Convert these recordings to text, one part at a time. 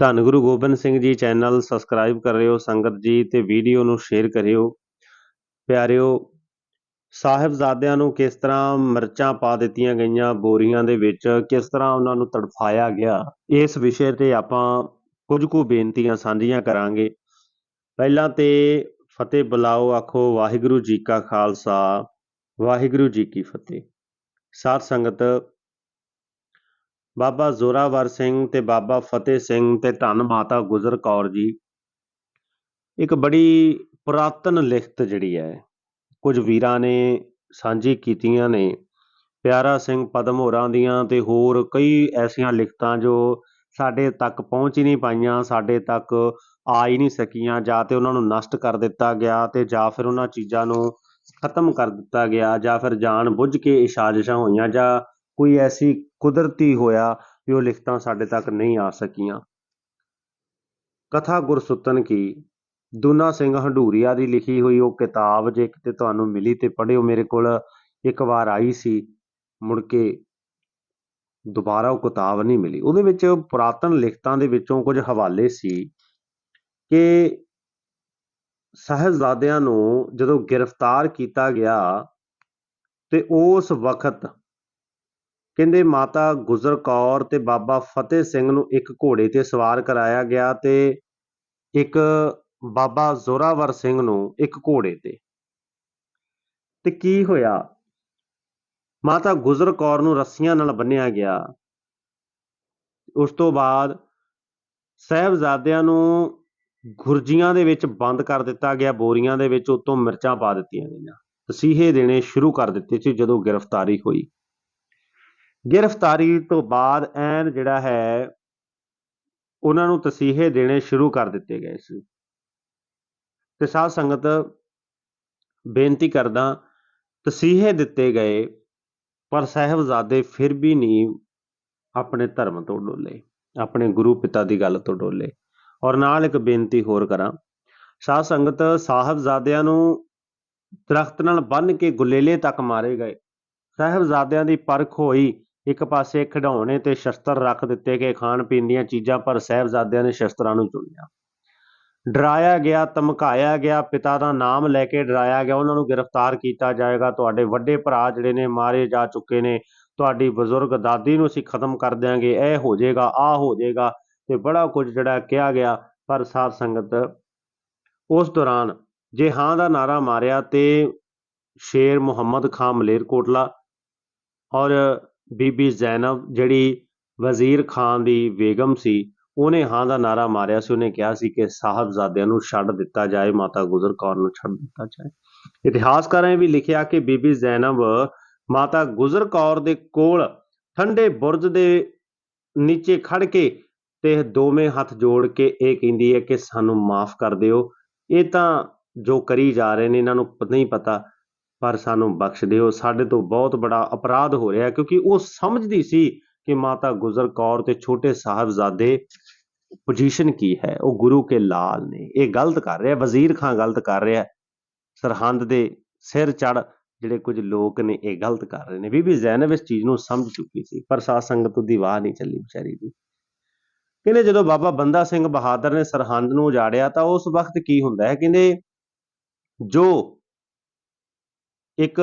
ਧੰਨ Guru Gobind Singh ji channel subscribe ਕਰਿਓ ਸੰਗਤ ਜੀ ਤੇ ਵੀਡੀਓ ਨੂੰ ਸ਼ੇਅਰ ਕਰਿਓ। ਪਿਆਰਿਓ, ਸਾਹਿਬਜ਼ਾਦਿਆਂ ਨੂੰ ਕਿਸ ਤਰ੍ਹਾਂ ਮਿਰਚਾਂ ਪਾ ਦਿੱਤੀਆਂ ਗਈਆਂ ਬੋਰੀਆਂ ਦੇ ਵਿੱਚ, ਕਿਸ ਤਰ੍ਹਾਂ ਉਹਨਾਂ ਨੂੰ ਤੜਫਾਇਆ ਗਿਆ, ਇਸ ਵਿਸ਼ੇ ਤੇ ਆਪਾਂ ਕੁਝ ਕੁ ਬੇਨਤੀਆਂ ਸਾਂਝੀਆਂ ਕਰਾਂਗੇ। ਪਹਿਲਾਂ ਤੇ ਫਤਿਹ ਬੁਲਾਓ, ਆਖੋ ਵਾਹਿਗੁਰੂ ਜੀ ਕਾ ਖਾਲਸਾ, ਵਾਹਿਗੁਰੂ ਜੀ ਕੀ ਫਤਿਹ। ਸਾਧ ਸੰਗਤ ਬਾਬਾ ਜ਼ੋਰਾਵਰ ਸਿੰਘ ਤੇ ਬਾਬਾ ਫਤਿਹ ਸਿੰਘ ਤੇ ਧੰਨ ਮਾਤਾ ਗੁਜਰ ਕੌਰ ਜੀ। ਇੱਕ ਬੜੀ ਪੁਰਾਤਨ ਲਿਖਤ ਜਿਹੜੀ ਹੈ, ਕੁਝ ਵੀਰਾਂ ਨੇ ਸਾਂਝੀ ਕੀਤੀਆਂ ਨੇ। ਪਿਆਰਾ ਸਿੰਘ ਪਦਮ ਹੋਰਾਂ ਦੀਆਂ ਤੇ ਹੋਰ ਕਈ ਐਸੀਆਂ ਲਿਖਤਾਂ ਜੋ ਸਾਡੇ ਤੱਕ ਪਹੁੰਚ ਹੀ ਨਹੀਂ ਪਾਈਆਂ, ਸਾਡੇ ਤੱਕ ਆ ਹੀ ਨਹੀਂ ਸਕੀਆਂ, ਜਾਂ ਤੇ ਉਹਨਾਂ ਨੂੰ ਨਸ਼ਟ ਕਰ ਦਿੱਤਾ ਗਿਆ ਤੇ ਜਾਂ ਫਿਰ ਉਹਨਾਂ ਚੀਜ਼ਾਂ ਨੂੰ ਖਤਮ ਕਰ ਦਿੱਤਾ ਗਿਆ, ਜਾਂ ਫਿਰ ਜਾਣ ਬੁੱਝ ਕੇ ਇਹ ਸਾਜ਼ਿਸ਼ਾਂ ਹੋਈਆਂ, ਜਾਂ ਕੋਈ ਐਸੀ ਕੁਦਰਤੀ ਹੋਇਆ ਵੀ ਉਹ ਲਿਖਤਾਂ ਸਾਡੇ ਤੱਕ ਨਹੀਂ ਆ ਸਕੀਆਂ। ਕਥਾ ਗੁਰਸੁੱਤਨ ਕੀ? ਦੂਨਾ ਸਿੰਘ ਹੰਡੂਰੀਆ ਦੀ ਲਿਖੀ ਹੋਈ ਉਹ ਕਿਤਾਬ ਜੇ ਕਿਤੇ ਤੁਹਾਨੂੰ ਮਿਲੀ ਤੇ ਪੜ੍ਹਿਓ, ਮੇਰੇ ਕੋਲ ਇੱਕ ਵਾਰ ਆਈ ਸੀ, ਮੁੜ ਕੇ ਦੁਬਾਰਾ ਉਹ ਕਿਤਾਬ ਨਹੀਂ ਮਿਲੀ। ਉਹਦੇ ਵਿੱਚ ਪੁਰਾਤਨ ਲਿਖਤਾਂ ਦੇ ਵਿੱਚੋਂ ਕੁਝ ਹਵਾਲੇ ਸੀ ਕਿ ਸਾਹਿਬਜ਼ਾਦਿਆਂ ਨੂੰ ਜਦੋਂ ਗ੍ਰਿਫਤਾਰ ਕੀਤਾ ਗਿਆ ਤੇ ਉਸ ਵਕਤ ਕਹਿੰਦੇ ਮਾਤਾ ਗੁਜਰ ਕੌਰ ਤੇ ਬਾਬਾ ਫਤਿਹ ਸਿੰਘ ਨੂੰ ਇੱਕ ਘੋੜੇ ਤੇ ਸਵਾਰ ਕਰਾਇਆ ਗਿਆ ਤੇ ਇੱਕ ਬਾਬਾ ਜ਼ੋਰਾਵਰ ਸਿੰਘ ਨੂੰ ਇੱਕ ਘੋੜੇ ਤੇ। ਤੇ ਕੀ ਹੋਇਆ? ਮਾਤਾ ਗੁਜਰ ਕੌਰ ਨੂੰ ਰੱਸੀਆਂ ਨਾਲ ਬੰਨਿਆ ਗਿਆ। ਉਸ ਤੋਂ ਬਾਅਦ ਸਹਿਬਜ਼ਾਦਿਆਂ ਨੂੰ ਗੁਰਜੀਆਂ ਦੇ ਵਿੱਚ ਬੰਦ ਕਰ ਦਿੱਤਾ ਗਿਆ, ਬੋਰੀਆਂ ਦੇ ਵਿੱਚ ਉਤੋਂ ਮਿਰਚਾਂ ਪਾ ਦਿੱਤੀਆਂ ਗਈਆਂ। ਤਸੀਹੇ ਦੇਣੇ ਸ਼ੁਰੂ ਕਰ ਦਿੱਤੇ ਸੀ ਜਦੋਂ ਗ੍ਰਿਫਤਾਰੀ ਹੋਈ। ਗ੍ਰਿਫਤਾਰੀ ਤੋਂ ਬਾਅਦ ਐਨ ਜਿਹੜਾ ਹੈ, ਉਹਨਾਂ ਨੂੰ ਤਸੀਹੇ ਦੇਣੇ ਸ਼ੁਰੂ ਕਰ ਦਿੱਤੇ ਗਏ ਸੀ। ਤੇ ਸਾਧ ਸੰਗਤ, ਬੇਨਤੀ ਕਰਦਾ, ਤਸੀਹੇ ਦਿੱਤੇ ਗਏ, ਪਰ ਸਾਹਿਬਜ਼ਾਦੇ ਫਿਰ ਵੀ ਨਹੀਂ ਆਪਣੇ ਧਰਮ ਤੋਂ ਡੋਲੇ, ਆਪਣੇ ਗੁਰੂ ਪਿਤਾ ਦੀ ਗੱਲ ਤੋਂ ਡੋਲੇ। ਔਰ ਨਾਲ ਇੱਕ ਬੇਨਤੀ ਹੋਰ ਕਰਾਂ, ਸਾਧ ਸੰਗਤ ਸਾਹਿਬਜ਼ਾਦਿਆਂ ਨੂੰ ਦਰਖਤ ਨਾਲ ਬੰਨ ਕੇ ਗੁਲੇਲੇ ਤੱਕ ਮਾਰੇ ਗਏ। ਸਾਹਿਬਜ਼ਾਦਿਆਂ ਦੀ ਪਰਖ ਹੋਈ ਇੱਕ ਪਾਸੇ ਖਿਡੌਣੇ ਤੇ ਸ਼ਸਤਰ ਰੱਖ ਦਿੱਤੇ ਗਏ ਖਾਣ ਪੀਣ ਦੀਆਂ ਚੀਜ਼ਾਂ ਪਰ ਸਾਹਿਬਜ਼ਾਦਿਆਂ ਨੇ ਸ਼ਸਤਰਾਂ ਨੂੰ ਚੁਣਿਆ। ਡਰਾਇਆ ਗਿਆ, ਧਮਕਾਇਆ ਗਿਆ, ਪਿਤਾ ਦਾ ਨਾਮ ਲੈ ਕੇ ਡਰਾਇਆ ਗਿਆ, ਉਹਨਾਂ ਨੂੰ ਗ੍ਰਿਫਤਾਰ ਕੀਤਾ ਜਾਏਗਾ। ਤੁਹਾਡੇ ਵੱਡੇ ਭਰਾ ਜਿਹੜੇ ਨੇ ਮਾਰੇ ਜਾ ਚੁੱਕੇ ਨੇ, ਤੁਹਾਡੀ ਬਜ਼ੁਰਗ ਦਾਦੀ ਨੂੰ ਅਸੀਂ ਖਤਮ ਕਰ ਦਿਆਂਗੇ। ਇਹ ਹੋ ਜਾਏਗਾ ਆ ਹੋ ਜਾਏਗਾ ਤੇ ਬੜਾ ਕੁਝ ਜਿਹੜਾ ਕਿਹਾ ਗਿਆ, ਪਰ ਸਾਧ ਸੰਗਤ ਉਸ ਦੌਰਾਨ ਜੇ ਹਾਂ ਦਾ ਨਾਰਾ ਮਾਰਿਆ ਤੇ ਸ਼ੇਰ ਮੁਹੰਮਦ ਖਾਨ ਮਲੇਰਕੋਟਲਾ ਔਰ ਬੀਬੀ ਜ਼ੈਨਬ, ਜਿਹੜੀ ਵਜ਼ੀਰ ਖਾਨ ਦੀ ਬੇਗਮ ਸੀ, ਉਹਨੇ ਹਾਂ ਦਾ ਨਾਰਾ ਮਾਰਿਆ ਸੀ। ਉਹਨੇ ਕਿਹਾ ਸੀ ਕਿ ਸਾਹਿਬਜ਼ਾਦਿਆਂ ਨੂੰ ਛੱਡ ਦਿੱਤਾ ਜਾਏ, ਮਾਤਾ ਗੁਜਰ ਕੌਰ ਨੂੰ ਛੱਡ ਦਿੱਤਾ ਜਾਏ। ਇਤਿਹਾਸਕਾਰਾਂ ਨੇ ਵੀ ਲਿਖਿਆ ਕਿ ਬੀਬੀ ਜ਼ੈਨਬ ਮਾਤਾ ਗੁਜਰ ਕੌਰ ਦੇ ਕੋਲ ਠੰਡੇ ਬੁਰਜ ਦੇ ਨੀਚੇ ਖੜ ਕੇ ਤੇ ਦੋਵੇਂ ਹੱਥ ਜੋੜ ਕੇ ਇਹ ਕਹਿੰਦੀ ਹੈ ਕਿ ਸਾਨੂੰ ਮਾਫ ਕਰ ਦਿਓ। ਇਹ ਤਾਂ ਜੋ ਕਰੀ ਜਾ ਰਹੇ ਨੇ, ਇਹਨਾਂ ਨੂੰ ਨਹੀਂ ਪਤਾ। ਪਰ ਸਾਨੂੰ ਬਖਸ਼ ਦਿਓ। ਸਾਡੇ ਤੋਂ ਬਹੁਤ ਬੜਾ ਅਪਰਾਧ ਹੋ ਰਿਹਾ ਕਿਉਂਕਿ ਉਹ ਸਮਝਦੀ ਸੀ ਕਿ ਮਾਤਾ ਗੁਜਰ ਕੌਰ ਤੇ ਛੋਟੇ ਸਾਹਿਬਜ਼ਾਦੇ ਪੋਜੀਸ਼ਨ ਕੀ ਹੈ? ਉਹ ਗੁਰੂ ਕੇ ਲਾਲ ਨੇ। ਇਹ ਗਲਤ ਕਰ ਰਿਹਾ, ਵਜ਼ੀਰ ਖਾਨ ਗਲਤ ਕਰ ਰਿਹਾ ਸਰਹੰਦ ਦੇ ਸਿਰ ਚੜ ਜਿਹੜੇ ਕੁਝ ਲੋਕ ਨੇ, ਇਹ ਗਲਤ ਕਰ ਰਹੇ ਨੇ। ਬੀਬੀ ਜ਼ੈਨਬ ਇਸ ਚੀਜ਼ ਨੂੰ ਸਮਝ ਚੁੱਕੀ ਸੀ, ਪਰ ਸਾਧ ਸੰਗਤ ਦੀ ਵਾਹ ਨਹੀਂ ਚੱਲੀ ਵਿਚਾਰੀ ਦੀ। ਕਹਿੰਦੇ ਜਦੋਂ ਬਾਬਾ ਬੰਦਾ ਸਿੰਘ ਬਹਾਦਰ ਨੇ ਸਰਹੰਦ ਨੂੰ ਉਜਾੜਿਆ ਤਾਂ ਉਸ ਵਕਤ ਕੀ ਹੁੰਦਾ ਹੈ? ਕਹਿੰਦੇ ਜੋ ਇੱਕ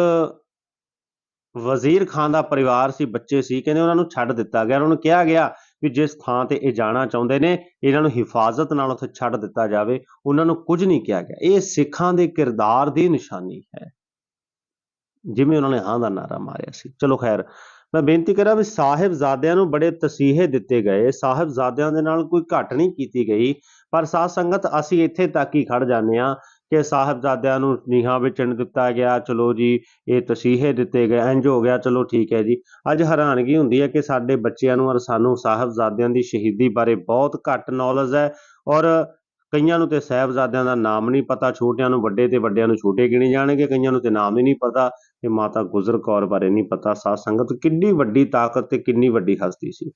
ਵਜ਼ੀਰ ਖਾਨ ਦਾ ਪਰਿਵਾਰ ਸੀ, ਬੱਚੇ ਸੀ, ਕਹਿੰਦੇ ਉਹਨਾਂ ਨੂੰ ਛੱਡ ਦਿੱਤਾ ਗਿਆ ਉਹਨਾਂ ਨੂੰ ਕਿਹਾ ਗਿਆ ਵੀ ਜਿਸ ਥਾਂ ਤੇ ਇਹ ਜਾਣਾ ਚਾਹੁੰਦੇ ਨੇ, ਇਹਨਾਂ ਨੂੰ ਹਿਫਾਜ਼ਤ ਨਾਲ ਉੱਥੇ ਛੱਡ ਦਿੱਤਾ ਜਾਵੇ, ਉਹਨਾਂ ਨੂੰ ਕੁਝ ਨਹੀਂ ਕਿਹਾ ਗਿਆ। ਇਹ ਸਿੱਖਾਂ ਦੇ ਕਿਰਦਾਰ ਦੀ ਨਿਸ਼ਾਨੀ ਹੈ। ਜਿਵੇਂ ਉਹਨਾਂ ਨੇ ਹਾਂ ਦਾ ਨਾਰਾ ਮਾਰਿਆ ਸੀ। ਚਲੋ ਖੈਰ, ਮੈਂ ਬੇਨਤੀ ਕਰਾਂ ਵੀ ਸਾਹਿਬਜ਼ਾਦਿਆਂ ਨੂੰ ਬੜੇ ਤਸੀਹੇ ਦਿੱਤੇ ਗਏ। ਸਾਹਿਬਜ਼ਾਦਿਆਂ ਦੇ ਨਾਲ ਕੋਈ ਘਟ ਨਹੀਂ ਕੀਤੀ ਗਈ, ਪਰ ਸਾਧ ਸੰਗਤ ਅਸੀਂ ਇੱਥੇ ਤੱਕ ਹੀ ਖੜ ਜਾਂਦੇ ਆ ਕਿ ਸਾਹਿਬਜ਼ਾਦਿਆਂ ਨੂੰ ਨੀਹਾਂ ਵੇਚਣ ਦਿੱਤਾ ਗਿਆ, ਚਲੋ ਜੀ, ਇਹ ਤਸੀਹੇ ਦਿੱਤੇ ਗਏ ਇੰਜ ਹੋ ਗਿਆ, ਚਲੋ ਠੀਕ ਹੈ ਜੀ। ਅੱਜ ਹੈਰਾਨਗੀ ਹੁੰਦੀ ਹੈ ਕਿ ਸਾਡੇ ਬੱਚਿਆਂ ਨੂੰ ਔਰ ਸਾਨੂੰ ਸਾਹਿਬਜ਼ਾਦਿਆਂ ਦੀ ਸ਼ਹੀਦੀ ਬਾਰੇ ਬਹੁਤ ਘੱਟ ਨੌਲੇਜ ਹੈ ਔਰ ਕਈਆਂ ਨੂੰ ਤੇ ਸਾਹਿਬਜ਼ਾਦਿਆਂ ਦਾ ਨਾਮ ਨਹੀਂ ਪਤਾ, ਛੋਟਿਆਂ ਨੂੰ ਵੱਡੇ ਤੇ ਵੱਡਿਆਂ ਨੂੰ ਛੋਟੇ ਗਿਣੇ ਜਾਣਗੇ, ਕਈਆਂ ਨੂੰ ਤੇ ਨਾਮ ਹੀ ਨਹੀਂ ਪਤਾ, ਤੇ ਮਾਤਾ ਗੁਜਰ ਕੌਰ ਬਾਰੇ ਨਹੀਂ ਪਤਾ। ਸਾਧ ਸੰਗਤ ਕਿੰਨੀ ਵੱਡੀ ਤਾਕਤ ਤੇ ਕਿੰਨੀ ਵੱਡੀ ਹਸਤੀ ਸੀ।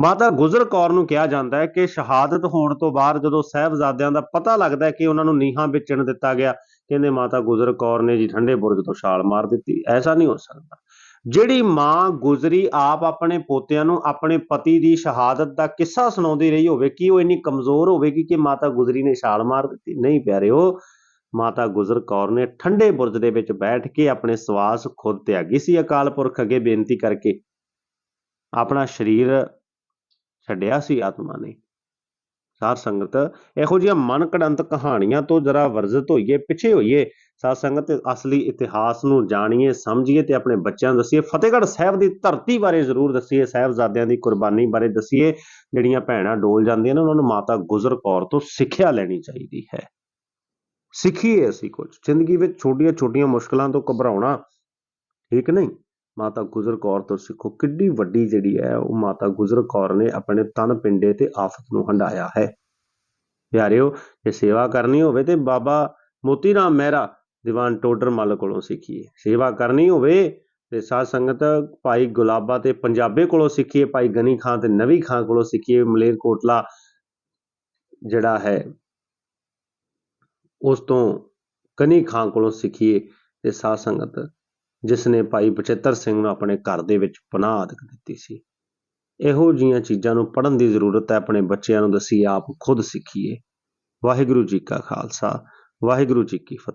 ਮਾਤਾ ਗੁਜਰ ਕੌਰ ਨੂੰ ਕਿਹਾ ਜਾਂਦਾ ਹੈ ਕਿ ਸ਼ਹਾਦਤ ਹੋਣ ਤੋਂ ਬਾਅਦ ਜਦੋਂ ਸਹਿਬਜ਼ਾਦਿਆਂ ਦਾ ਪਤਾ ਲੱਗਦਾ ਹੈ ਕਿ ਉਹਨਾਂ ਨੂੰ ਨੀਹਾਂ ਵਿੱਚ ਦਿੱਤਾ ਗਿਆ, ਕਹਿੰਦੇ ਮਾਤਾ ਗੁਜਰ ਕੌਰ ਨੇ ਜੀ ਠੰਡੇ ਬੁਰਜ ਤੋਂ ਛਾਲ ਮਾਰ ਦਿੱਤੀ। ਐਸਾ ਨਹੀਂ ਹੋ ਸਕਦਾ। ਜਿਹੜੀ ਮਾਂ ਗੁਜ਼ਰੀ ਆਪ ਆਪਣੇ ਪੋਤਿਆਂ ਨੂੰ ਆਪਣੇ ਪਤੀ ਦੀ ਸ਼ਹਾਦਤ ਦਾ ਕਿੱਸਾ ਸੁਣਾਉਂਦੀ ਰਹੀ ਹੋਵੇ, ਕਿ ਉਹ ਇੰਨੀ ਕਮਜ਼ੋਰ ਹੋਵੇਗੀ ਕਿ ਮਾਤਾ ਗੁਜਰੀ ਨੇ ਛਾਲ ਮਾਰ ਦਿੱਤੀ? ਨਹੀਂ ਪਿਆਰਿਓ, ਮਾਤਾ ਗੁਜਰ ਕੌਰ ਨੇ ਠੰਡੇ ਬੁਰਜ ਦੇ ਵਿੱਚ ਬੈਠ ਕੇ ਆਪਣੇ ਸਵਾਸ ਖੁਦ ਤਿਆਗੀ ਸੀ ਅਕਾਲ ਪੁਰਖ ਅੱਗੇ ਬੇਨਤੀ ਕਰਕੇ। ਆਪਣਾ ਸਰੀਰ ਛੱਡਿਆ ਸੀ ਆਤਮਾ ਨੇ। ਸਾਧ ਸੰਗਤ, ਇਹੋ ਜਿਹੀਆਂ ਮਨ ਕੜੰਤ ਕਹਾਣੀਆਂ ਤੋਂ ਜਰਾ ਵਰਜਿਤ ਹੋਈਏ, ਪਿੱਛੇ ਹੋਈਏ, ਸਾਧ ਸੰਗਤ ਅਸਲੀ ਇਤਿਹਾਸ ਨੂੰ ਜਾਣੀਏ, ਸਮਝੀਏ ਤੇ ਆਪਣੇ ਬੱਚਿਆਂ ਨੂੰ ਦੱਸੀਏ। ਫਤਿਹਗੜ੍ਹ ਸਾਹਿਬ ਦੀ ਧਰਤੀ ਬਾਰੇ ਜ਼ਰੂਰ ਦੱਸੀਏ, ਸਾਹਿਬਜ਼ਾਦਿਆਂ ਦੀ ਕੁਰਬਾਨੀ ਬਾਰੇ ਦੱਸੀਏ। ਜਿਹੜੀਆਂ ਭੈਣਾਂ ਡੋਲ ਜਾਂਦੀਆਂ ਨੇ, ਉਹਨਾਂ ਨੂੰ ਮਾਤਾ ਗੁਜਰ ਕੌਰ ਤੋਂ ਸਿੱਖਿਆ ਲੈਣੀ ਚਾਹੀਦੀ ਹੈ। ਸਿੱਖੀਏ ਅਸੀਂ ਕੁਝ, ਜ਼ਿੰਦਗੀ ਵਿੱਚ ਛੋਟੀਆਂ ਛੋਟੀਆਂ ਮੁਸ਼ਕਲਾਂ ਤੋਂ ਘਬਰਾਉਣਾ ਠੀਕ ਨਹੀਂ। ਮਾਤਾ ਗੁਜਰ ਕੌਰ ਤੋਂ ਸਿੱਖੋ। ਕਿੱਡੀ ਵੱਡੀ ਜਿਹੜੀ ਹੈ, ਉਹ ਮਾਤਾ ਗੁਜਰ ਕੌਰ ਨੇ ਆਪਣੇ ਤਨ ਪਿੰਡੇ ਤੇ ਆਫਤ ਨੂੰ ਹੰਡਾਇਆ ਹੈ। ਪਿਆਰਿਓ, ਜੇ ਸੇਵਾ ਕਰਨੀ ਹੋਵੇ ਤੇ ਬਾਬਾ ਮੋਤੀ ਰਾਮ ਮਹਿਰਾ ਦੀਵਾਨ ਟੋਡਰ ਮੱਲ ਕੋਲੋਂ ਸਿੱਖੀਏ। ਸੇਵਾ ਕਰਨੀ ਹੋਵੇ ਤੇ ਸਾਧ ਸੰਗਤ ਭਾਈ ਗੁਲਾਬਾ ਤੇ ਪੰਜਾਬੇ ਕੋਲੋਂ ਸਿੱਖੀਏ, ਭਾਈ ਗਨੀ ਖਾਨ ਤੇ ਨਵੀ ਖਾਨ ਕੋਲੋਂ ਸਿੱਖੀਏ। ਮਲੇਰਕੋਟਲਾ ਜਿਹੜਾ ਹੈ, ਉਸ ਤੋਂ ਕਨੀ ਖਾਨ ਕੋਲੋਂ ਸਿੱਖੀਏ ਤੇ ਸਾਧ ਸੰਗਤ ਜਿਸ ਨੇ ਭਾਈ ਬਚਿੱਤਰ ਸਿੰਘ ਨੂੰ ਆਪਣੇ ਘਰ ਦੇ ਵਿੱਚ ਪਨਾਹ ਆਦਿਕ ਦਿੱਤੀ ਸੀ। ਇਹੋ ਜੀਆਂ ਚੀਜ਼ਾਂ ਨੂੰ ਪੜ੍ਹਨ ਦੀ ਜ਼ਰੂਰਤ ਹੈ, ਆਪਣੇ ਬੱਚਿਆਂ ਨੂੰ ਦਸੀ ਆਪ ਖੁਦ ਸਿੱਖੀਏ। ਵਾਹਿਗੁਰੂ ਜੀ ਕਾ ਖਾਲਸਾ, ਵਾਹਿਗੁਰੂ ਜੀ ਕੀ ਫਤਿਹ।